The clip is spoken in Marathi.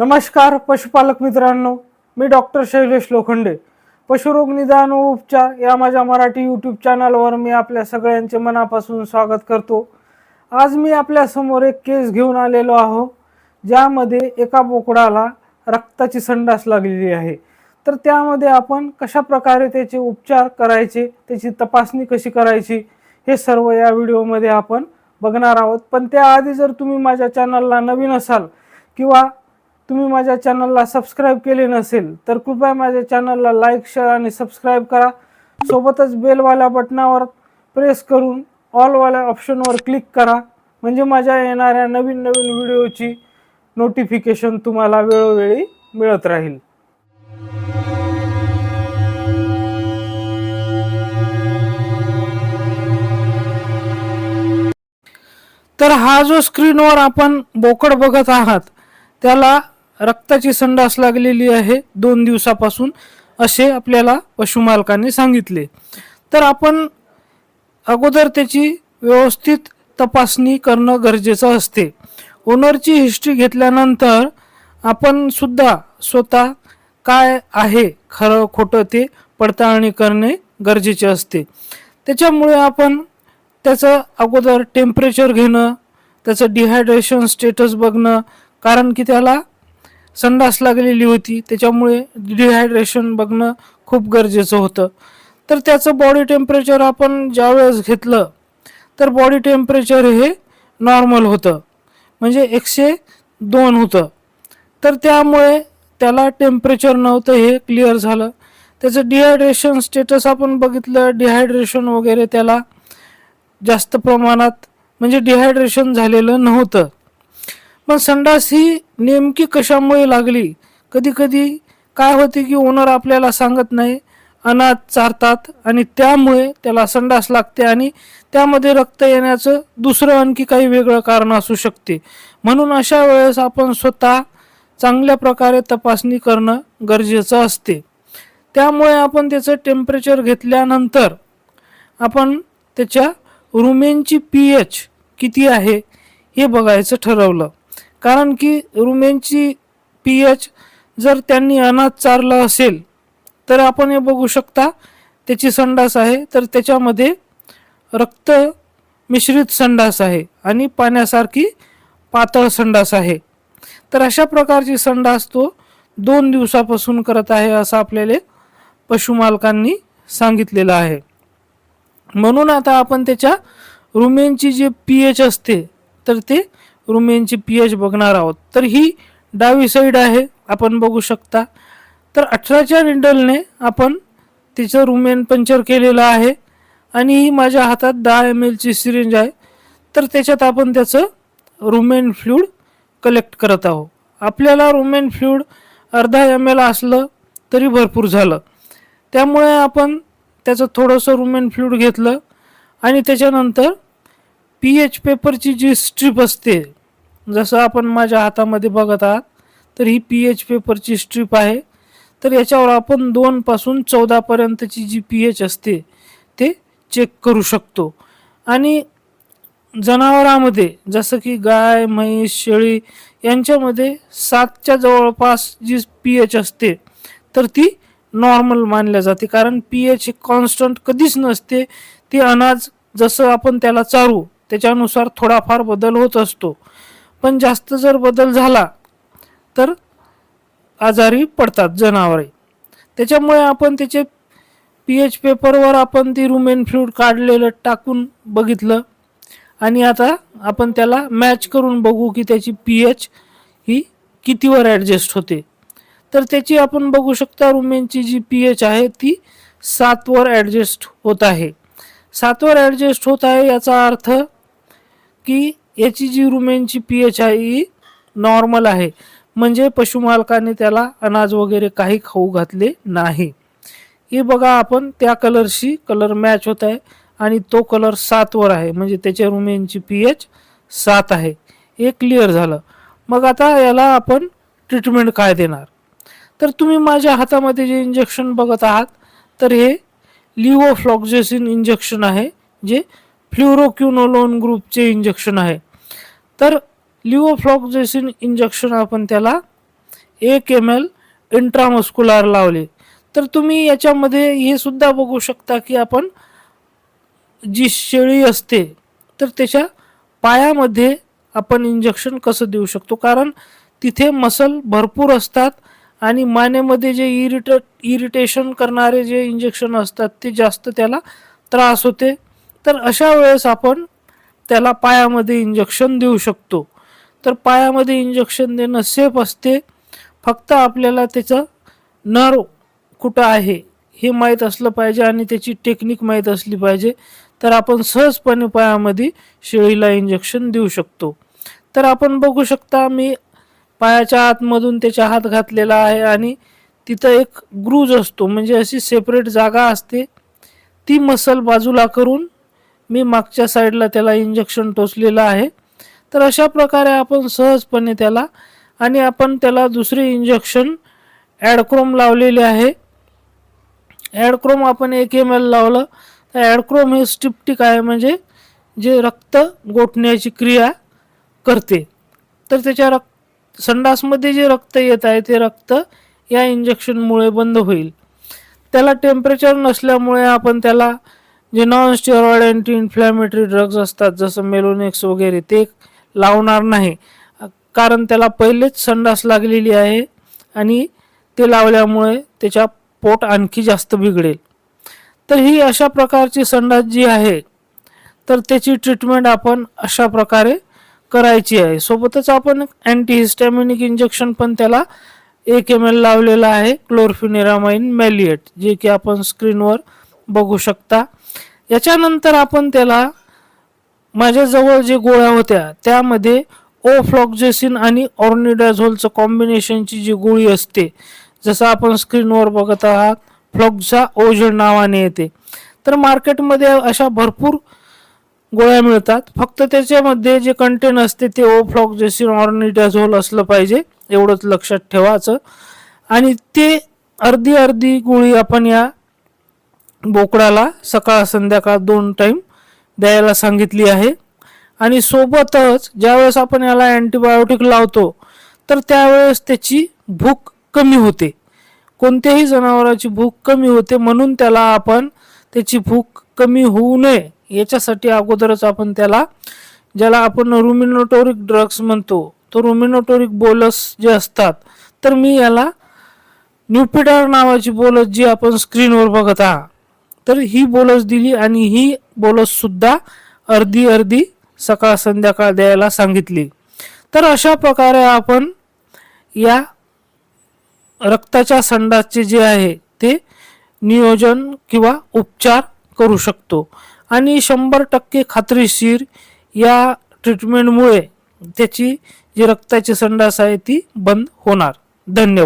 नमस्कार पशुपालक मित्रांनो. मी डॉक्टर शैलेश लोखंडे. पशुरोग निदान व उपचार या माझ्या मराठी यूट्यूब चॅनलवर मी आपल्या सगळ्यांचे मनापासून स्वागत करतो. आज मी आपल्यासमोर एक केस घेऊन आलेलो आहो ज्यामध्ये एका बोकडाला रक्ताची संडास लागलेली आहे. तर त्यामध्ये आपण कशा प्रकारे त्याचे उपचार करायचे त्याची तपासणी कशी करायची हे सर्व या व्हिडिओमध्ये आपण बघणार आहोत. पण त्याआधी जर तुम्ही माझ्या चॅनलला नवीन असाल किंवा तुम्ही माझ्या चॅनलला सबस्क्राईब केले नसेल तर कृपया माझ्या चॅनलला लाईक शेअर आणि सबस्क्राईब करा. सोबतच बेलवाल्या बटनावर प्रेस करून ऑलवाल्या ऑप्शनवर क्लिक करा. म्हणजे माझ्या येणाऱ्या नवीन नवीन व्हिडिओची नोटिफिकेशन तुम्हाला वेळोवेळी मिळत राहील. तर हा जो स्क्रीनवर आपण बोकड बघत आहात त्याला रक्ताची संडास लागलेली आहे दोन दिवसापासून असे आपल्याला पशुमालकाने सांगितले. तर आपण अगोदर त्याची व्यवस्थित तपासणी करणं गरजेचं असते. ओनरची हिस्ट्री घेतल्यानंतर आपण सुद्धा स्वतः काय आहे खरं खोटं ते पडताळणी करणे गरजेचे असते. त्याच्यामुळे आपण त्याचं अगोदर टेम्परेचर घेणं त्याचं डिहायड्रेशन स्टेटस बघणं कारण की त्याला संडास लागलेली होती. त्याच्यामुळे डिहायड्रेशन बघणं खूप गरजेचं होतं. तर त्याचं बॉडी टेम्परेचर आपण ज्यावेळेस घेतलं तर बॉडी टेम्परेचर हे नॉर्मल होतं. म्हणजे एकशे दोन होतं. तर त्यामुळे त्याला टेम्परेचर नव्हतं हे क्लिअर झालं. त्याचं डिहायड्रेशन स्टेटस आपण बघितलं डिहायड्रेशन वगैरे त्याला जास्त प्रमाणात म्हणजे डिहायड्रेशन झालेलं नव्हतं. पण संडास ही नेमकी कशामुळे लागली? कधी कधी काय होते की ओनर आपल्याला सांगत नाही अनाथ चारतात आणि त्यामुळे त्याला संडास लागते आणि त्यामध्ये रक्त येण्याचं दुसरं आणखी काही वेगळं कारण असू शकते. म्हणून अशा वेळेस आपण स्वतः चांगल्या प्रकारे तपासणी करणं गरजेचं असते. त्यामुळे आपण त्याचं टेम्परेचर घेतल्यानंतर आपण त्याच्या रुमेनची पी एच किती आहे हे बघायचं ठरवलं. कारण की रुमेनची पी एच जर त्यांनी अनाथ चारलं असेल तर आपण हे बघू शकता त्याची संडास आहे तर त्याच्यामध्ये रक्त मिश्रित संडास आहे आणि पाण्यासारखी पातळ संडास आहे. तर अशा प्रकारची संडास तो दोन दिवसापासून करत आहे असं आपल्याला पशुमालकांनी सांगितलेलं आहे. म्हणून आता आपण त्याच्या रुमेनची जी पी एच असते तर ते रुमेनची पी एच बघणार आहोत. तर ही डावी साईड आहे. आपण बघू शकता. तर अठराच्या निडलने आपण तिचं रुमेन पंक्चर केलेलं आहे. आणि ही माझ्या हातात दहा एम एलची सिरिंज आहे. तर त्याच्यात आपण त्याचं रुमेन फ्लूड कलेक्ट करत आहोत. आपल्याला रुमेन फ्लूड अर्धा एम एल असलं तरी भरपूर झालं. त्यामुळे आपण त्याचं थोडंसं रुमेन फ्लूड घेतलं. आणि त्याच्यानंतर पी एच पेपरची जी स्ट्रीप असते जसं आपण माझ्या हातामध्ये बघत आहात तर ही पी एच पेपरची स्ट्रीप आहे. तर याच्यावर आपण दोनपासून चौदापर्यंतची जी पी एच असते ते चेक करू शकतो. आणि जनावरामध्ये जसं की गाय म्हैस शेळी यांच्यामध्ये सातच्या जवळपास जी पी एच असते तर ती नॉर्मल मानल्या जाते. कारण पी एच हे कॉन्स्टंट कधीच नसते ती अनाज जसं आपण त्याला चारू त्याच्यानुसार थोडाफार बदल होत असतो. पण जास्त जर बदल झाला तर आजारी पडतात जनावरे. त्याच्यामुळे आपण त्याचे पी एच पेपरवर आपण ती रुमेन फ्लूड काढलेलं टाकून बघितलं आणि आता आपण त्याला मॅच करून बघू की त्याची पी एच ही कितीवर ॲडजस्ट होते. तर त्याची आपण बघू शकता रुमेनची जी पी एच आहे ती सातवर ॲडजस्ट होत आहे. सातवर ॲडजस्ट होत आहे याचा अर्थ की याची जी रुमेनची पी एच आहे ही नॉर्मल आहे. म्हणजे पशुमालकाने त्याला अनाज वगैरे काही खाऊ घातले नाही. हे बघा आपण त्या कलरशी कलर मॅच होत आहे आणि तो कलर सातवर आहे. म्हणजे त्याच्या रुमेनची पी एच सात आहे. हे क्लिअर झालं. मग आता याला आपण ट्रीटमेंट काय देणार? तर तुम्ही माझ्या हातामध्ये जे इंजेक्शन बघत आहात तर हे लिओफ्लॉक्झेसिन इंजेक्शन आहे जे फ्ल्युरोक्युनोलोन ग्रुपचे इंजेक्शन आहे. तर लिओफ्लॉक्झेसिन इंजेक्शन आपण त्याला एक एम एल इंट्रामस्क्युलर लावले. तर तुम्ही याच्यामध्ये हे सुद्धा बघू शकता की आपण जी शेळी असते तर त्याच्या पायामध्ये आपण इंजेक्शन कसं देऊ शकतो? कारण तिथे मसल भरपूर असतात आणि मानेमध्ये जे इरिट इरिटेशन करणारे जे इंजेक्शन असतात ते जास्त त्याला त्रास होते. तर अशा वेळेस आपण त्याला पायामध्ये इंजेक्शन देऊ शकतो. तर पायामध्ये इंजेक्शन देणं सेफ असते. फक्त आपल्याला त्याचं नर कुठं आहे हे माहीत असलं पाहिजे आणि त्याची टेक्निक माहीत असली पाहिजे. तर आपण सहजपणे पायामध्ये शेळीला इंजेक्शन देऊ शकतो. तर आपण बघू शकता मी पायाच्या आतमधून त्याच्या हात घातलेला आहे आणि तिथं एक ग्रूज असतो. म्हणजे अशी सेपरेट जागा असते. ती मसल बाजूला करून मी मागच्या साईडला त्याला इंजेक्शन टोचलेलं आहे. तर अशा प्रकारे आपण सहजपणे त्याला आणि आपण त्याला दुसरे इंजेक्शन ॲडक्रोम लावलेले आहे. ॲडक्रोम आपण एक एम एल लावलं. तर ॲडक्रोम हे स्टिप्टिक आहे म्हणजे जे रक्त गोठण्याची क्रिया करते. तर त्याच्या रक् संडासमध्ये जे रक्त येत आहे ते रक्त या इंजेक्शनमुळे बंद होईल. त्याला टेम्परेचर नसल्यामुळे आपण त्याला जे non steroid anti inflammatory drugs असतात जसं मेलोनेक्स वगैरे ते लावणार नाही. कारण त्याला पहिलेच संडास लागलेली आहे आणि ते लावल्यामुळे त्याच्या पोट आणखी जास्त बिघडेल. तर ही अशा प्रकारची संडास जी आहे तर त्याची ट्रीटमेंट आपण अशा प्रकारे करायची आहे. सोबतच आपण अँटी हिस्टॅमिनिक इंजेक्शन पण त्याला एक एम एल लावलेलं आहे क्लोरफिनेरामाइन मॅलिएट जे की आपण स्क्रीनवर बघू शकता. याच्यानंतर आपण त्याला माझ्याजवळ जे गोळ्या होत्या त्यामध्ये ओफ्लॉक्झेसिन आणि ऑर्निडाझोलचं कॉम्बिनेशनची जी गोळी असते जसं आपण स्क्रीनवर बघत आहात फ्लॉक्झा ओझड नावाने येते. तर मार्केटमध्ये अशा भरपूर गोळ्या मिळतात. फक्त त्याच्यामध्ये जे कंटेन असते ते ओफ्लॉक्झेसिन ऑर्निडाझोल असलं पाहिजे एवढंच लक्षात ठेवायचं. आणि ते अर्धी अर्धी गोळी आपण या बोकडाला सकाळ संध्याकाळ दोन टाईम द्यायला सांगितली आहे. आणि सोबतच ज्यावेळेस आपण याला अँटीबायोटिक लावतो तर त्यावेळेस त्याची भूक कमी होते. कोणत्याही जनावराची भूक कमी होते म्हणून त्याला आपण त्याची भूक कमी होऊ नये. याच्यासाठी अगोदरच आपण त्याला ज्याला आपण रुमिनोटोरिक ड्रग्स म्हणतो तो रुमिनोटोरिक बोलस जे असतात तर मी याला न्यूपिडार नावाची बोलस जी आपण स्क्रीनवर बघत आहात. तर ही बोलस दिली आणि ही बोलस सुद्धा अर्धी अर्धी सकाळ संध्याकाळ द्यायला सांगितली. तर अशा प्रकारे आपण या रक्ताच्या संडासचे जे आहे ते नियोजन किंवा उपचार करू शकतो. आणि शंभर टक्के खात्रीशीर या ट्रीटमेंटमुळे त्याची जी रक्ताची संडास आहे ती बंद होणार. धन्यवाद.